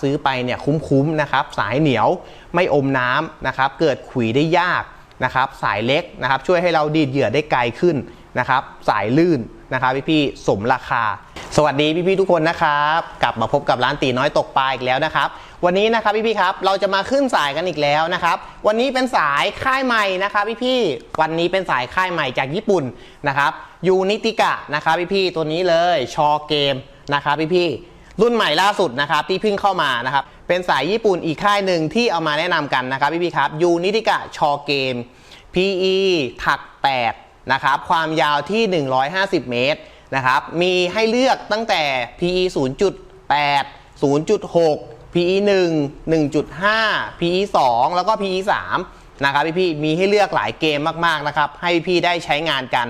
ซื้อไปเนี่ยคุ้มๆนะครับสายเหนียวไม่อมน้ำนะครับเกิดขุยได้ยากนะครับสายเล็กนะครับช่วยให้เราดีดเหยื่อได้ไกลขึ้นนะครับสายลื่นนะครับพี่ๆสมราคา สวัสดีพี่ๆทุกคนนะครับกลับมาพบกับร้านตีน้อยตกปลาอีกแล้วนะครับวันนี้นะครับพี่ๆครับเราจะมาขึ้นสายกันอีกแล้วนะครับวันนี้เป็นสายค่ายใหม่นะครับพี่ๆวันนี้เป็นสายค่ายใหม่จากญี่ปุ่นนะครับยูนิติกะนะครับพี่ๆตัวนี้เลยชอเกมนะครับพี่ๆ รุ่นใหม่ล่าสุดนะครับที่เพิ่งเข้ามานะครับเป็นสายญี่ปุ่นอีกค่ายหนึ่งที่เอามาแนะนำกันนะครับพี่ๆครับยูนิติกะชอเกม PE ถัก 8 นะครับ ความยาวที่ 150 เมตรนะครับ มีให้เลือกตั้งแต่ PE 0.8 0.6 PE 1 1.5 PE 2 แล้วก็ PE 3นะครับพี่พี่มีให้เลือกหลายเกมมาก ๆ นะครับ ให้พี่ได้ใช้งานกัน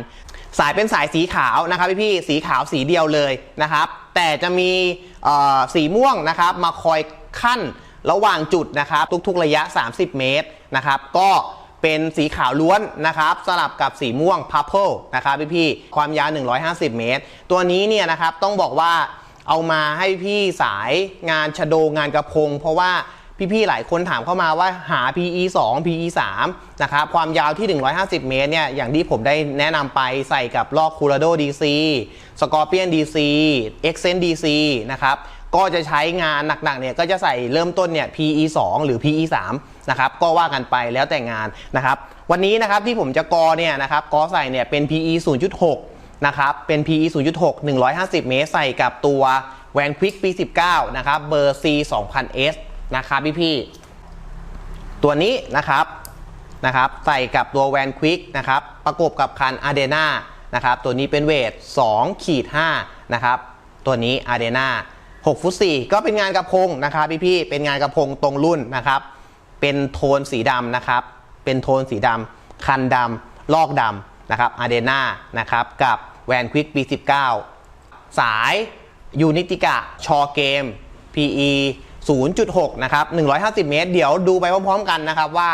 สายเป็นสายสีขาวนะครับพี่พี่ๆสีขาวสีเดียวเลยนะครับ แต่จะมีสีม่วงนะครับมาคอยขั้นระหว่างจุดนะครับ ทุกๆระยะ 30 เมตรนะครับ ก็เป็นสีขาวล้วนนะครับ สลับกับสีม่วง purple นะครับพี่พี่ๆความยาว 150 เมตร ตัวนี้เนี่ยนะครับต้องบอกว่าเอามาให้พี่สายงานชะโดงานกระพง เพราะว่า พี่ๆหลายคนถามเข้ามาว่าหา PE 2 PE 3นะครับความยาวที่ 150 เมตรเนี่ยอย่างที่ผมได้แนะนำไปใส่กับลอกคูราโด DC Scorpion DC e x c e n DC นะครับก็จะใช้งานหนักๆเนี่ยก็จะใส่เริ่มต้นเนี่ย PE 2 หรือ PE 3นะครับก็ว่ากันไปแล้วแต่งานนะครับวันนี้นะครับที่ผมจะกอเนี่ยนะครับกอใส่เนี่ยเป็น PE 0.6นะครับเป็น PE 0.6 150 เมตร ใส่กับตัวแวนควิกปี 19นะครับเบอร์ C 2000S นะครับพี่ๆตัวนี้นะครับนะครับใส่กับตัวแวนควิกนะครับประกบกับคันอาเดนานะครับตัวนี้เป็นเวท2ขีด5นะครับตัวนี้อาเดนา6ฟุต4ก็เป็นงานกระพงนะครับพี่ๆเป็นงานกระพงตรงรุ่นนะครับเป็นโทนสีดำนะครับเป็นโทนสีดำคันดำลอกดำนะครับอาเดนานะครับกับแวนควิกปี19 สายยูนิติกะชอเกม PE 0.6 นะครับ 150 เมตร เดี๋ยวดูไปพร้อมๆกันนะครับว่า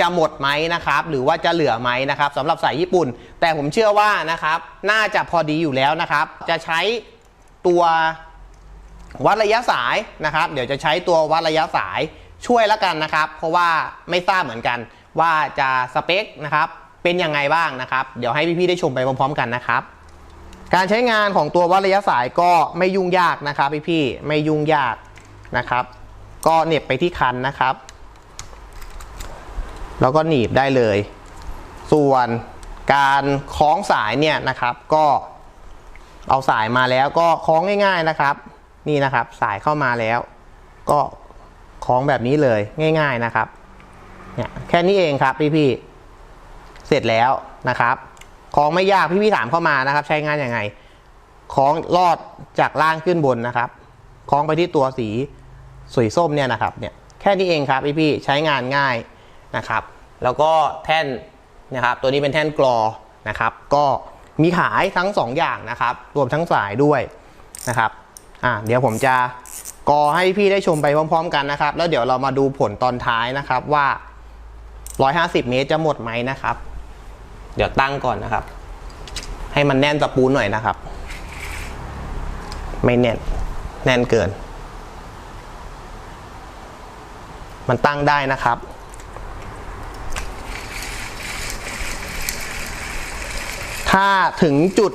จะหมดไหมนะครับ หรือว่าจะเหลือไหมนะครับสำหรับสายญี่ปุ่น แต่ผมเชื่อว่านะครับ น่าจะพอดีอยู่แล้วนะครับ จะใช้ตัววัดระยะสายนะครับ เดี๋ยวจะใช้ตัววัดระยะสายช่วยแล้วกันนะครับ เพราะว่าไม่ทราบเหมือนกัน ว่าจะสเปคนะครับเป็นยังไงบ้างนะครับ เดี๋ยวให้พี่ๆได้ชมไปพร้อมๆกันนะครับ การใช้งานของตัววัดระยะสายก็ไม่ยุ่งยากนะครับพี่ๆไม่ยุ่งยาก นะครับ ก็เหน็บไปที่คันนะครับ แล้วก็หนีบได้เลย ส่วนการคล้องสายเนี่ยนะครับ ก็เอาสายมาแล้วก็คล้องง่าย ๆนะครับ นี่นะครับสายเข้ามาแล้ว ก็คล้องแบบนี้เลยง่าย ๆนะครับเนี่ยแค่นี้เองครับพี่ๆเสร็จแล้วนะครับคล้องไม่ยากพี่ๆถามเข้ามานะครับ ใช้งานยังไงคล้องลอดจากล่างขึ้นบนนะครับ คล้องไปที่ตัวสีสวยส้มเนี่ยนะครับเนี่ยแค่นี้เองครับพี่ๆใช้งานง่ายนะครับ แล้วก็แท่นนะครับตัวนี้เป็นแท่นกรอนะครับ ก็มีขายทั้งสองอย่างนะครับ รวมทั้งสายด้วยนะครับอะเดี๋ยวผมจะกอให้พี่ได้ชมไปพร้อม ๆ กันนะครับ แล้วเดี๋ยวเรามาดูผลตอนท้ายนะครับว่า 150 เมตรจะหมดไหมนะครับ เดี๋ยวตั้งก่อนนะครับ ให้มันแน่นตะปูหน่อยนะครับ ไม่แน่น แน่นเกิน มันตั้งได้นะครับ ถ้าถึงจุด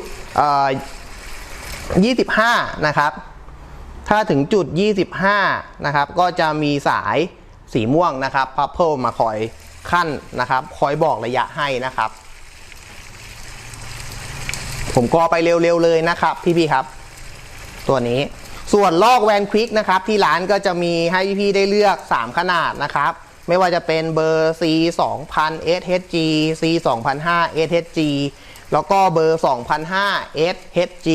25 นะครับ ถ้าถึงจุด 25 นะครับ ก็จะมีสายสีม่วงนะครับพับเพิลมาคอยขั้นนะครับ คอยบอกระยะให้นะครับ ผมก็ไปเร็วๆเลยนะครับ พี่ๆครับ ตัวนี้ ส่วนลอกแวนควิกนะครับ ที่ร้านก็จะมีให้พี่ได้เลือก 3 ขนาดนะครับ ไม่ว่าจะเป็นเบอร์ C 2000 SHG C 2005 SHG แล้วก็เบอร์ 2005 SHG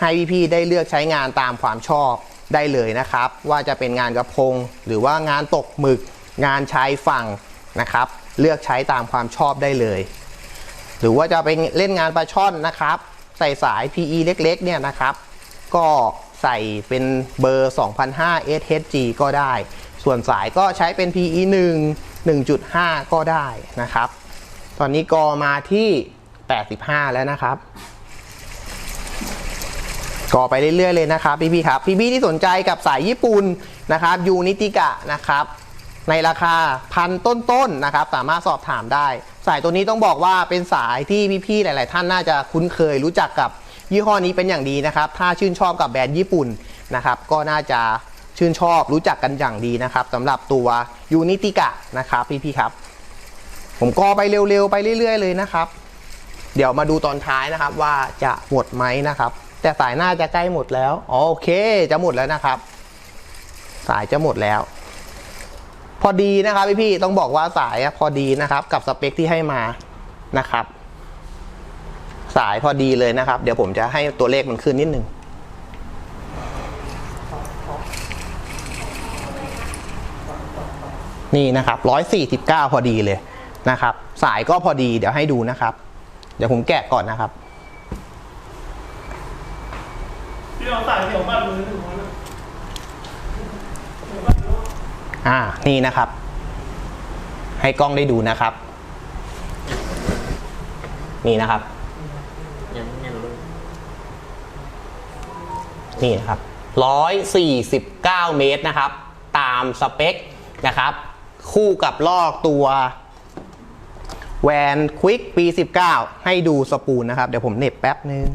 ให้พี่ๆได้เลือกใช้งานตามความชอบได้เลยนะครับ ว่าจะเป็นงานกระพง หรือว่างานตกหมึก งานชายฝั่งนะครับ เลือกใช้ตามความชอบได้เลย หรือว่าจะไปเล่นงานปลาช่อนนะครับ ใส่สาย PE เล็กๆ เนี่ยนะครับ ก็ ใส่เป็นเบอร์ 2005 SHG ก็ได้ ส่วนสายก็ใช้เป็น PE 1 1.5 ก็ได้นะครับ ตอนนี้กอมาที่ 85 แล้วนะครับกอไปเรื่อยๆเลยนะครับพี่ๆครับ พี่ๆที่สนใจกับสายญี่ปุ่นนะครับยูนิติกะนะครับ ในราคาพันต้นๆนะครับ สามารถสอบถามได้ สายตัวนี้ต้องบอกว่าเป็นสายที่พี่ๆหลาย ๆ ท่านน่าจะคุ้นเคยรู้จักกับ ยี่ห้อนี้เป็นอย่างดีนะครับ ถ้าชื่นชอบกับแบรนด์ญี่ปุ่นนะครับ ก็น่าจะชื่นชอบรู้จักกันอย่างดีนะครับสำหรับตัวยูนิติกะนะครับพี่ๆครับ ผมก็ไปเร็วๆ ไปเรื่อย ๆ เลยนะครับ เดี๋ยวมาดูตอนท้ายนะครับว่าจะหมดไหมนะครับ แต่สายหน้าจะใกล้หมดแล้วอ๋อโอเค จะหมดแล้วนะครับ สายจะหมดแล้ว พอดีนะครับพี่ๆต้องบอกว่าสายอะพอดีนะครับ กับสเปคที่ให้มานะครับ สายพอดีเลยนะครับ เดี๋ยวผมจะให้ตัวเลขมันขึ้นนิดนึงนี่นะครับร้อยสี่สิบเก้าพอดีเลยนะครับ สายก็พอดีเดี๋ยวให้ดูนะครับ เดี๋ยวผมแกะก่อนนะครับที่เราใส่เหนียวมากเลยถึงวันนั้นอ่า นี่นะครับ ให้กล้องได้ดูนะครับ นี่นะครับ ยังยังเลย นี่นะครับร้อยสี่สิบเก้าเมตรนะครับ ตามสเปคนะครับ คู่กับลอกตัวแวนควิกปี 19 ให้ดูสปูลนะครับ เดี๋ยวผมเน็บแป๊บนึง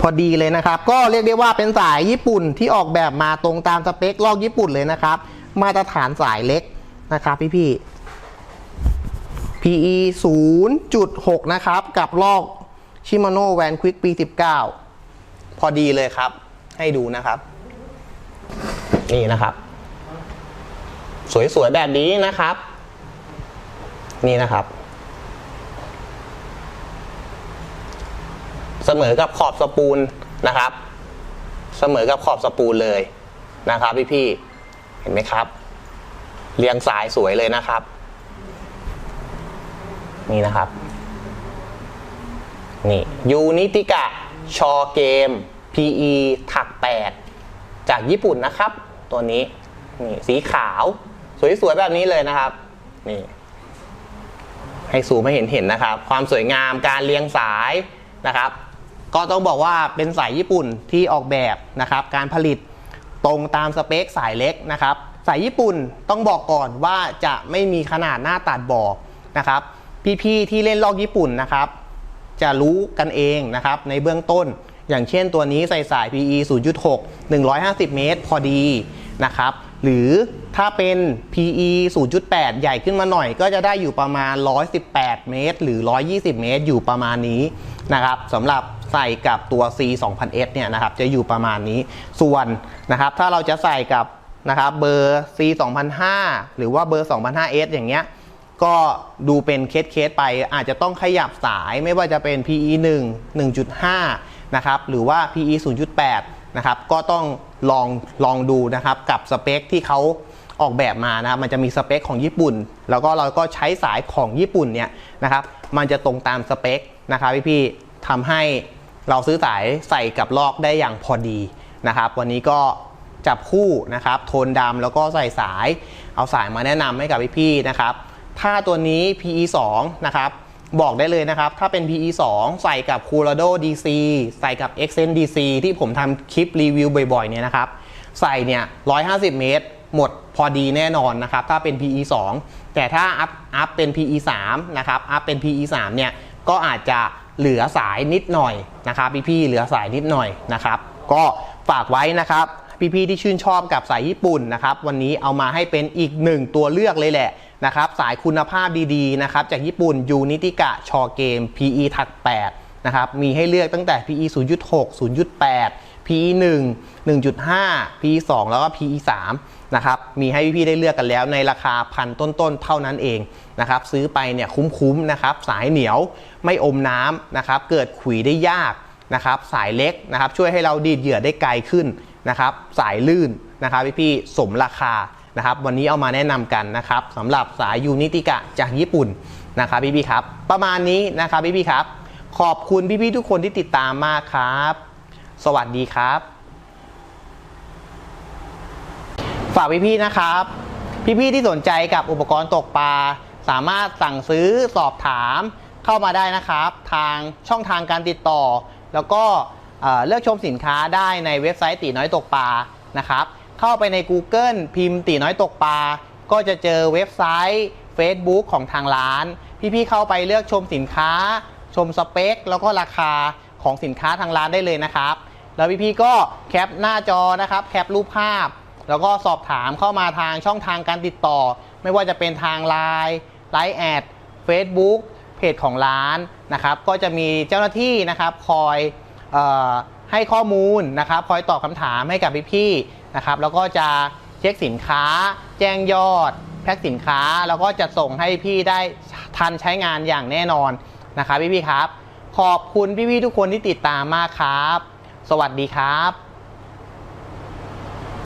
พอดีเลยนะครับ ก็เรียกได้ว่าเป็นสายญี่ปุ่นที่ออกแบบมาตรงตามสเปคลอกญี่ปุ่นเลยนะครับ มาตรฐานสายเล็กนะครับพี่ๆ PE 0.6 นะครับ กับลอกชิมาโน่แวนควิกปี 19 พอดีเลยครับ ให้ดูนะครับ นี่นะครับ สวยๆ แบบนี้นะครับ นี่นะครับ เสมอกับขอบสปูลนะครับ เสมอกับขอบสปูลเลยนะครับพี่ๆเห็นไหมครับ เรียงสายสวยเลยนะครับ นี่นะครับ นี่ยูนิติกะ ชอเกม PE ถัก 8 จากญี่ปุ่นนะครับ ตัวนี้นี่สีขาว สวยๆแบบนี้เลยนะครับ นี่ ให้สูมให้เห็นเห็นนะครับ ความสวยงามการเรียงสายนะครับ ก็ต้องบอกว่าเป็นสายญี่ปุ่นที่ออกแบบนะครับ การผลิตตรงตามสเปคสายเล็กนะครับ สายญี่ปุ่นต้องบอกก่อนว่าจะไม่มีขนาดหน้าตัดบอกนะครับ พี่ๆที่เล่นลอกญี่ปุ่นนะครับ จะรู้กันเองนะครับในเบื้องต้น อย่างเช่นตัวนี้ใส่สาย PE 0.6 150 เมตร พอดีนะครับ หรือถ้าเป็น PE 0.8 ใหญ่ขึ้นมาหน่อย ก็จะได้อยู่ประมาณ 118 เมตร หรือ 120 เมตร อยู่ประมาณนี้นะครับสำหรับใส่กับตัว C 2000S เนี่ยนะครับ จะอยู่ประมาณนี้ ส่วนนะครับ ถ้าเราจะใส่กับนะครับเบอร์ C 2005 หรือว่าเบอร์ 2005S อย่างเงี้ย ก็ดูเป็นเคสเคสๆไปอาจจะต้องขยับสายไม่ว่าจะเป็น PE 1 1.5 นะครับ หรือว่า PE 0.8 นะครับ ก็ต้องลองลองดูนะครับ กับสเปคที่เขาออกแบบมานะครับ มันจะมีสเปคของญี่ปุ่น แล้วก็เราก็ใช้สายของญี่ปุ่นเนี่ยนะครับ มันจะตรงตามสเปคนะครับพี่ๆทำให้เราซื้อสายใส่กับลอกได้อย่างพอดีนะครับ วันนี้ก็จับคู่นะครับ โทนดำแล้วก็ใส่สาย เอาสายมาแนะนำให้กับพี่ๆนะครับ ถ้าตัวนี้ PE 2นะครับบอกได้เลยนะครับ ถ้าเป็น PE 2 ใส่กับ Colorado DC ใส่กับ Accent DC ที่ผมทำคลิปรีวิวบ่อยๆเนี่ยนะครับ ใส่เนี่ย 150 เมตร หมดพอดีแน่นอนนะครับ ถ้าเป็น PE 2 แต่ถ้าอัพอัพเป็น PE 3นะครับ อัพเป็น PE 3เนี่ย ก็อาจจะเหลือสายนิดหน่อยนะครับ พี่ๆ เหลือสายนิดหน่อยนะครับ ก็ฝากไว้นะครับ พี่ๆ ที่ชื่นชอบกับสายญี่ปุ่นนะครับ วันนี้เอามาให้เป็นอีกหนึ่งตัวเลือกเลยแหละ นะครับสายคุณภาพดีๆนะครับจากญี่ปุ่นยูนิติกะชอเกม PE ถัก8นะครับมีให้เลือกตั้งแต่ PE 0.6 0.8 PE 1 1.5 PE 2 แล้วก็ PE 3นะครับมีให้พี่ๆได้เลือกกันแล้วในราคาพันต้นๆ เท่านั้นเองนะครับซื้อไปเนี่ยคุ้มๆนะครับสายเหนียวไม่อมน้ำนะครับเกิดขุยได้ยากนะครับสายเล็กนะครับช่วยให้เราดีดเหยื่อได้ไกลขึ้นนะครับสายลื่นนะครับพี่ๆสมราคา นะครับวันนี้เอามาแนะนำกันนะครับสำหรับสายยูนิติกะจากญี่ปุ่นนะครับพี่ๆครับ ประมาณนี้นะครับพี่ๆครับ ขอบคุณพี่ๆทุกคนที่ติดตามมากครับ สวัสดีครับ ฝากพี่ๆนะครับ พี่ๆที่สนใจกับอุปกรณ์ตกปลาสามารถสั่งซื้อสอบถามเข้ามาได้นะครับ ทางช่องทางการติดต่อ แล้วก็เลือกชมสินค้าได้ในเว็บไซต์ตีน้อยตกปลานะครับ เข้าไปใน Google พิมพ์ตีน้อยตกปลา ก็จะเจอเว็บไซต์ Facebook ของทางร้าน พี่ๆเข้าไปเลือกชมสินค้า ชมสเปค แล้วก็ราคาของสินค้าทางร้านได้เลยนะครับ แล้วพี่ๆก็แคปหน้าจอนะครับ แคปรูปภาพ แล้วก็สอบถามเข้ามาทางช่องทางการติดต่อ ไม่ว่าจะเป็นทาง Line ไลน์แอด Facebook เพจของร้านนะครับ ก็จะมีเจ้าหน้าที่นะครับคอยออ ให้ข้อมูลนะครับ คอยตอบคำถามให้กับพี่ๆนะครับ แล้วก็จะเช็คสินค้า แจ้งยอด แพ็คสินค้า แล้วก็จะส่งให้พี่ได้ทันใช้งานอย่างแน่นอนนะครับพี่ๆครับ ขอบคุณพี่ๆทุกคนที่ติดตามมากครับ สวัสดีครับ